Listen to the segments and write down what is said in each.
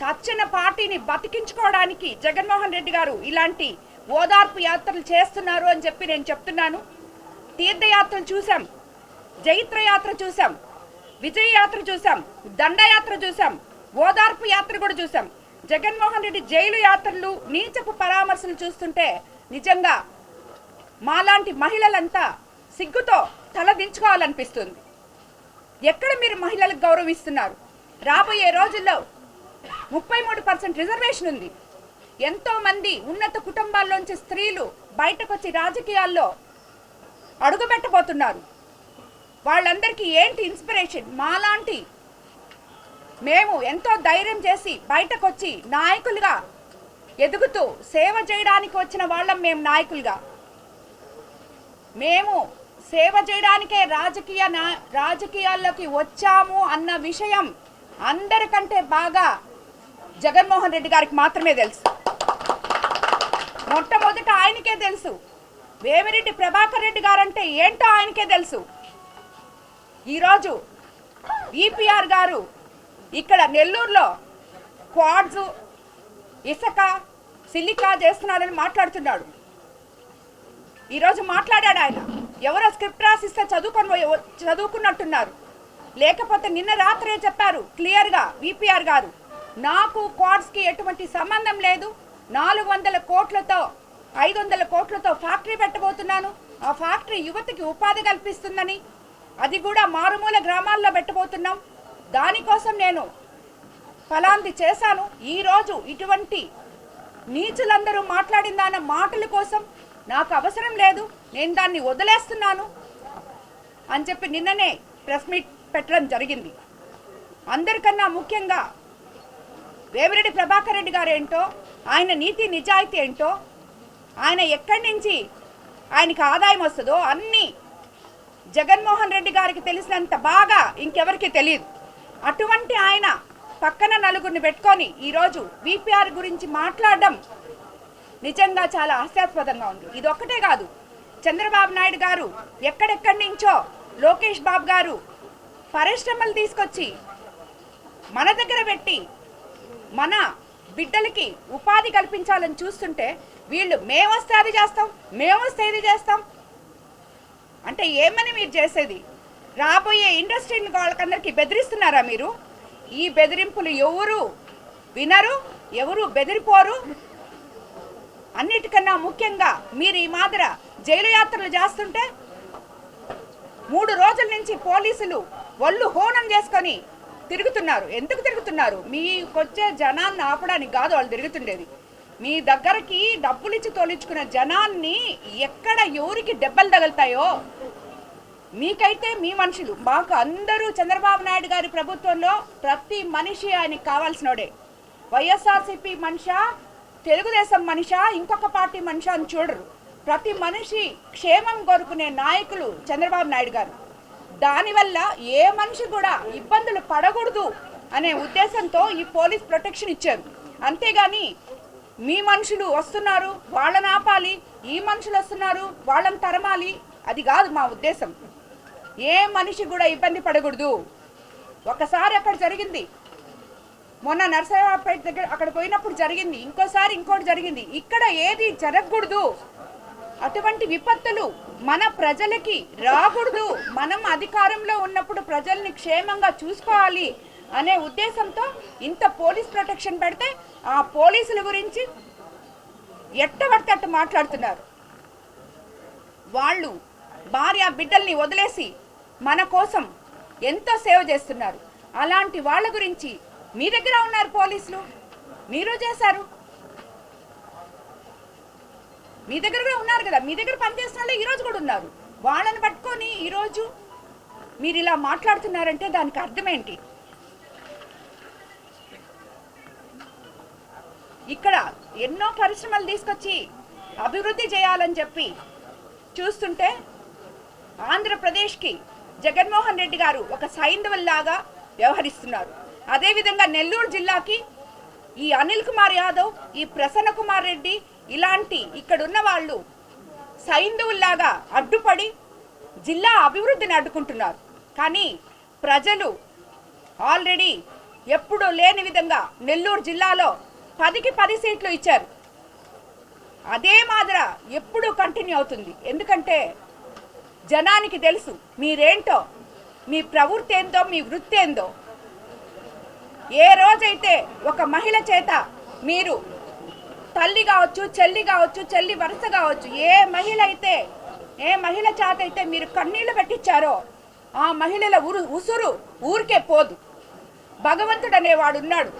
చచ్చిన పార్టీని బతికించుకోవడానికి జగన్మోహన్ రెడ్డి గారు ఇలాంటి ఓదార్పు యాత్రలు చేస్తున్నారు అని చెప్పి నేను చెప్తున్నాను. తీర్థయాత్రలు చూసాం జైత్రయాత్ర చూసాం విజయయాత్ర చూసాం దండయాత్ర చూసాం ఓదార్పు యాత్ర కూడా చూసాం జగన్మోహన్ రెడ్డి జైలు యాత్రలు నీచపు పరామర్శలు చూస్తుంటే నిజంగా మాలాంటి మహిళలంతా సిగ్గుతో తల దించుకోవాలనిపిస్తుంది. ఎక్కడ మీరు మహిళలకు గౌరవిస్తున్నారు? రాబోయే రోజుల్లో ముప్పై మూడు పర్సెంట్ రిజర్వేషన్ ఉంది. ఎంతో మంది ఉన్నత కుటుంబాల్లోంచి స్త్రీలు బయటకు వచ్చి రాజకీయాల్లో అడుగుపెట్టబోతున్నారు. వాళ్ళందరికీ ఏంటి ఇన్స్పిరేషన్? మాలాంటి మేము ఎంతో ధైర్యం చేసి బయటకొచ్చి నాయకులుగా ఎదుగుతూ సేవ చేయడానికి వచ్చిన వాళ్ళం మేము నాయకులుగా. మేము సేవ చేయడానికే రాజకీయ నా- రాజకీయాల్లోకి వచ్చాము అన్న విషయం అందరికంటే బాగా జగన్మోహన్ రెడ్డి గారికి మాత్రమే తెలుసు. మొట్టమొదట ఆయనకే తెలుసు. వేమిరెడ్డి ప్రభాకర్ రెడ్డి గారంటే ఏంటో ఆయనకే తెలుసు. ఈరోజు ఈపీఆర్ గారు ఇక్కడ నెల్లూరులో క్వాడ్స్ ఇసుక సిలికా చేస్తున్నాడని మాట్లాడుతున్నాడు. ఈరోజు మాట్లాడాడు ఆయన. ఎవరో స్క్రిప్ట్ రాసిస్తే చదువుకొని చదువుకున్నట్టున్నారు. లేకపోతే నిన్న రాత్రే చెప్పారు క్లియర్గా విపిఆర్ గారు. నాకు క్వాడ్స్కి ఎటువంటి సంబంధం లేదు. నాలుగు వందల కోట్లతో ఐదు వందల కోట్లతో ఫ్యాక్టరీ పెట్టబోతున్నాను. ఆ ఫ్యాక్టరీ యువతకి ఉపాధి కల్పిస్తుందని అది కూడా మారుమూల గ్రామాల్లో పెట్టబోతున్నాం. దానికోసం నేను ఫలాంది చేశాను. ఈరోజు ఇటువంటి నీచులందరూ మాట్లాడిన మాటల కోసం నాకు అవసరం లేదు. నేను దాన్ని వదిలేస్తున్నాను అని చెప్పి నిన్ననే ప్రెస్ మీట్ పెట్టడం జరిగింది. అందరికన్నా ముఖ్యంగా వేమిరెడ్డి ప్రభాకర్ రెడ్డి గారు ఏంటో ఆయన నీతి నిజాయితీ ఏంటో? ఆయన ఎక్కడి నుంచి ఆయనకి ఆదాయం వస్తుందో అన్నీ జగన్మోహన్ రెడ్డి గారికి తెలిసినంత బాగా ఇంకెవరికి తెలియదు. అటువంటి ఆయన పక్కన నలుగురిని పెట్టుకొని ఈరోజు విపిఆర్ గురించి మాట్లాడడం నిజంగా చాలా హాస్యాస్పదంగా ఉంది. ఇది ఒక్కటే కాదు చంద్రబాబు నాయుడు గారు ఎక్కడెక్కడి నుంచో లోకేష్ బాబు గారు పరిశ్రమలు తీసుకొచ్చి మన దగ్గర పెట్టి మన బిడ్డలకి ఉపాధి కల్పించాలని చూస్తుంటే వీళ్ళు మేమొస్తే అది చేస్తాం మేమొస్తే ఇది చేస్తాం. అంటే ఏమని మీరు చేసేది? రాబోయే ఇండస్ట్రీని వాళ్ళకందరికీ బెదిరిస్తున్నారా మీరు? ఈ బెదిరింపులు ఎవరు వినరు ఎవరు బెదిరిపోరు? అన్నిటికన్నా ముఖ్యంగా మీరు ఈ మాదిర జైలు యాత్రలు చేస్తుంటే మూడు రోజుల నుంచి పోలీసులు ఒళ్ళు హోనం చేసుకొని తిరుగుతున్నారు. ఎందుకు తిరుగుతున్నారు? మీకొచ్చే జనాన్ని ఆపడానికి కాదు వాళ్ళు తిరుగుతుండేది. మీ దగ్గరకి డబ్బులు ఇచ్చి తోలించుకున్న జనాన్ని ఎక్కడ ఎవరికి దెబ్బలు తగులుతాయో మీకైతే మీ మనుషులు. మాకు అందరూ చంద్రబాబు నాయుడు గారి ప్రభుత్వంలో ప్రతి మనిషి ఆయనకి కావాల్సినోడే. వైఎస్ఆర్సీపీ మనిషా తెలుగుదేశం మనిషా ఇంకొక పార్టీ మనిషా అని చూడరు. ప్రతి మనిషి క్షేమం కోరుకునే నాయకులు చంద్రబాబు నాయుడు గారు. దానివల్ల ఏ మనిషి కూడా ఇబ్బందులు పడకూడదు అనే ఉద్దేశంతో ఈ పోలీస్ ప్రొటెక్షన్ ఇచ్చారు. అంతేగాని మీ మనుషులు వస్తున్నారు వాళ్ళని ఆపాలి ఈ మనుషులు వస్తున్నారు వాళ్ళని తరమాలి అది కాదు మా ఉద్దేశం. ఏ మనిషి కూడా ఇబ్బంది పడకూడదు. ఒకసారి అక్కడ జరిగింది. మొన్న నరసరావుపేట దగ్గర అక్కడ పోయినప్పుడు జరిగింది ఇంకోసారి ఇంకోటి జరిగింది. ఇక్కడ ఏది జరగకూడదు. అటువంటి విపత్తులు మన ప్రజలకి రాకూడదు. మనం అధికారంలో ఉన్నప్పుడు ప్రజల్ని క్షేమంగా చూసుకోవాలి అనే ఉద్దేశంతో ఇంత పోలీస్ ప్రొటెక్షన్ పెడితే ఆ పోలీసుల గురించి ఎట్టబడితే మాట్లాడుతున్నారు. వాళ్ళు భార్య బిడ్డల్ని వదిలేసి మన కోసం ఎంతో సేవ చేస్తున్నారు. అలాంటి వాళ్ళ గురించి మీ దగ్గర ఉన్నారు పోలీసులు? మీరు చేశారు? మీ దగ్గర కూడా ఉన్నారు కదా మీ దగ్గర పనిచేసిన వాళ్ళు ఈరోజు కూడా ఉన్నారు. వాళ్ళని పట్టుకొని ఈరోజు మీరు ఇలా మాట్లాడుతున్నారంటే దానికి అర్థమేంటి ఇక్కడ ఎన్నో పరిశ్రమలు తీసుకొచ్చి అభివృద్ధి చేయాలని చెప్పి చూస్తుంటే ఆంధ్రప్రదేశ్కి జగన్మోహన్ రెడ్డి గారు ఒక సైంధవుల్లాగా వ్యవహరిస్తున్నారు. అదేవిధంగా నెల్లూరు జిల్లాకి ఈ అనిల్ కుమార్ యాదవ్ ఈ ప్రసన్న కుమార్ రెడ్డి ఇలాంటి ఇక్కడున్న వాళ్ళు సైంధవుల్లాగా అడ్డుపడి జిల్లా అభివృద్ధిని అడ్డుకుంటున్నారు. కానీ ప్రజలు ఆల్రెడీ ఎప్పుడూ లేని విధంగా నెల్లూరు జిల్లాలో పదికి పది సీట్లు ఇచ్చారు. అదే మాదిర ఎప్పుడూ కంటిన్యూ అవుతుంది. ఎందుకంటే జనానికి తెలుసు మీరేంటో మీ ప్రవృత్తి ఏందో మీ వృత్తి ఏందో. ఏ రోజైతే ఒక మహిళ చేత మీరు తల్లి కావచ్చు చెల్లి కావచ్చు చెల్లి వరుస కావచ్చు ఏ మహిళ అయితే ఏ మహిళ చేత అయితే మీరు కన్నీళ్ళు పెట్టించారో ఆ మహిళల ఉరు ఉసురు ఊరికే పోదు. భగవంతుడు అనేవాడు ఉన్నాడు.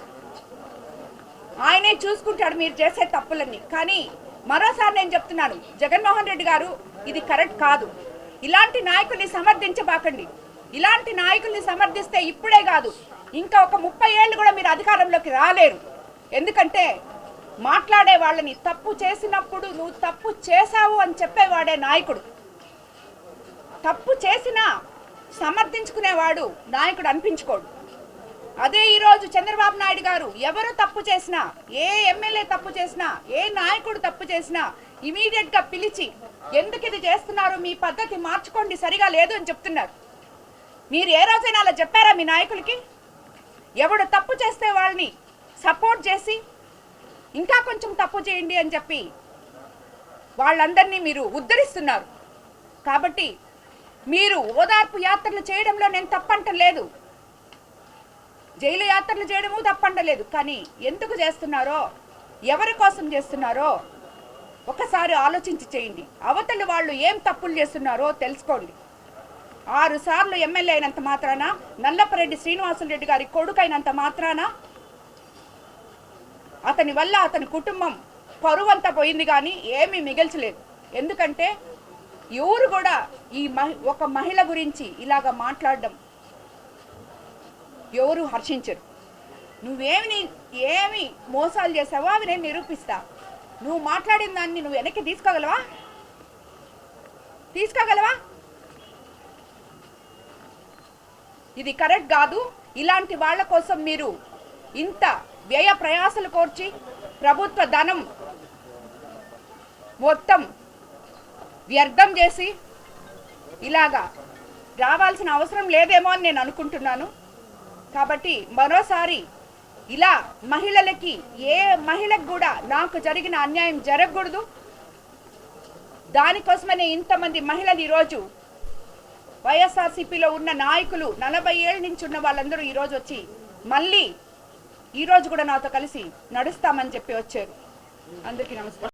ఆయనే చూసుకుంటాడు మీరు చేసే తప్పులన్నీ. కానీ మరోసారి నేను చెప్తున్నాను జగన్మోహన్ రెడ్డి గారు ఇది కరెక్ట్ కాదు. ఇలాంటి నాయకుల్ని సమర్థించబాకండి. ఇలాంటి నాయకుల్ని సమర్థిస్తే ఇప్పుడే కాదు. ఇంకా ఒక ముప్పై ఏళ్ళు కూడా మీరు అధికారంలోకి రాలేరు. ఎందుకంటే మాట్లాడే వాళ్ళని తప్పు చేసినప్పుడు నువ్వు తప్పు చేశావు అని చెప్పేవాడే నాయకుడు. తప్పు చేసినా సమర్థించుకునేవాడు నాయకుడు అనిపించుకోడు. అదే ఈరోజు చంద్రబాబు నాయుడు గారు ఎవరు తప్పు చేసినా ఏ ఎమ్మెల్యే తప్పు చేసినా ఏ నాయకుడు తప్పు చేసినా ఇమీడియట్గా పిలిచి ఎందుకు ఇది చేస్తున్నారు? మీ పద్ధతి మార్చుకోండి సరిగా లేదు అని చెప్తున్నారు. మీరు ఏ రోజైనా అలా చెప్పారా మీ నాయకులకి? ఎవడు తప్పు చేస్తే వాళ్ళని సపోర్ట్ చేసి ఇంకా కొంచెం తప్పు చేయండి అని చెప్పి వాళ్ళందరినీ మీరు ఉద్ధరిస్తున్నారు. కాబట్టి మీరు ఓదార్పు యాత్రలు చేయడంలో నేను తప్పంటలేదు. జైలు యాత్రలు చేయడము తప్పంటలేదు. కానీ ఎందుకు చేస్తున్నారో ఎవరి కోసం చేస్తున్నారో ఒకసారి ఆలోచించి చేయండి. అవతలి వాళ్ళు ఏం తప్పులు చేస్తున్నారో తెలుసుకోండి. ఆరు సార్లు ఎమ్మెల్యే అయినంత మాత్రాన నల్లపరెడ్డి శ్రీనివాసులు రెడ్డి గారి కొడుకైనంత మాత్రాన అతని వల్ల అతని కుటుంబం పరువంతా పోయింది కానీ ఏమీ మిగిల్చలేదు. ఎందుకంటే ఎవరు కూడా ఈ మహి ఒక మహిళ గురించి ఇలాగ మాట్లాడడం ఎవరు హర్షించరు. నువ్వేమి ఏమి మోసాలు చేసావో అవి నేను నిరూపిస్తా. నువ్వు మాట్లాడిన దాన్ని నువ్వు వెనక్కి తీసుకోగలవా? తీసుకోగలవా? ఇది కరెక్ట్ కాదు. ఇలాంటి వాళ్ళ కోసం మీరు ఇంత వ్యయ ప్రయాసలు కోర్చి ప్రభుత్వ ధనం మొత్తం వ్యర్థం చేసి ఇలాగా రావాల్సిన అవసరం లేదేమో అని నేను అనుకుంటున్నాను. కాబట్టి మరోసారి ఇలా మహిళలకి ఏ మహిళకు కూడా నాకు జరిగిన అన్యాయం జరగకూడదు. దానికోసమనే ఇంతమంది మహిళలు ఈరోజు వైఎస్ఆర్సీపీలో ఉన్న నాయకులు నలభై ఏళ్ళ నుంచి ఉన్న వాళ్ళందరూ ఈరోజు వచ్చి మళ్ళీ ఈరోజు కూడా నాతో కలిసి నడుస్తామని చెప్పి వచ్చారు. అందరికీ నమస్కారం.